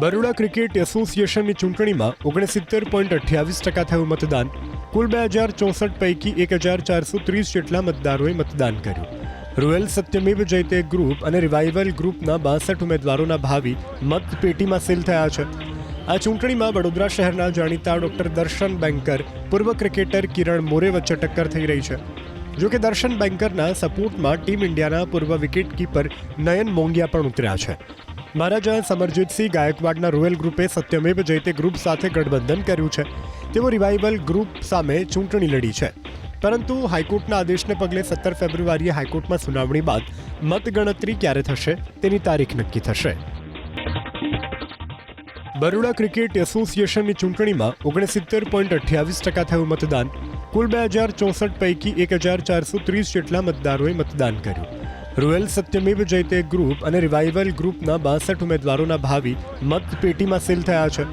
Baroda cricket એસોસિએશનની ચૂંટણીમાં ઓગણસિત્તેર point અઠ્યાવીસ ટકા થયું મતદાન. કુલ બે હજાર ચોસઠ પૈકી એક હજાર ચારસો ત્રીસ જેટલા મતદારોએ મતદાન કર્યું. રોયલ સત્યમેવ જયતે ગ્રુપ અને રિવાઇવલ ગ્રુપના બાસઠ ઉમેદવારોના ભાવિ મતપેટીમાં સીલ થયા છે. આ ચૂંટણીમાં વડોદરા શહેરના જાણીતા ડોક્ટર દર્શન બેન્કર પૂર્વ ક્રિકેટર કિરણ મોરે વચ્ચે ટક્કર થઈ રહી છે. જો કે દર્શન બેન્કરના સપોર્ટમાં ટીમ ઇન્ડિયાના પૂર્વ વિકેટકીપર નયન મોંગિયા પણ ઉતર્યા છે. મહારાજા સમરજીતસિંહ ગાયકવાડના રોયલ ગ્રુપે સત્યમેવ જયતે ગ્રુપ સાથે ગઠબંધન કર્યું છે. તેઓ રિવાઇવલ ગ્રુપ સામે ચૂંટણી લડી છે. પરંતુ હાઈકોર્ટના આદેશને પગલે સત્તર ફેબ્રુઆરીએ હાઈકોર્ટમાં સુનાવણી બાદ મતગણતરી ક્યારે થશે તેની તારીખ નક્કી થશે. બરોડા ક્રિકેટ એસોસિએશનની ચૂંટણીમાં ઓગણસિત્તેર પોઈન્ટ અઠ્યાવીસ ટકા થયું મતદાન. કુલ બે હજાર ચોસઠ પૈકી એક હજાર ચારસો ત્રીસ જેટલા મતદારોએ મતદાન કર્યું. રોયલ સત્યમેવ જયતે ગ્રુપ અને રિવાઇવલ ગ્રુપના બાસઠ ઉમેદવારોના ભાવિ મતપેટીમાં સીલ થયા છે.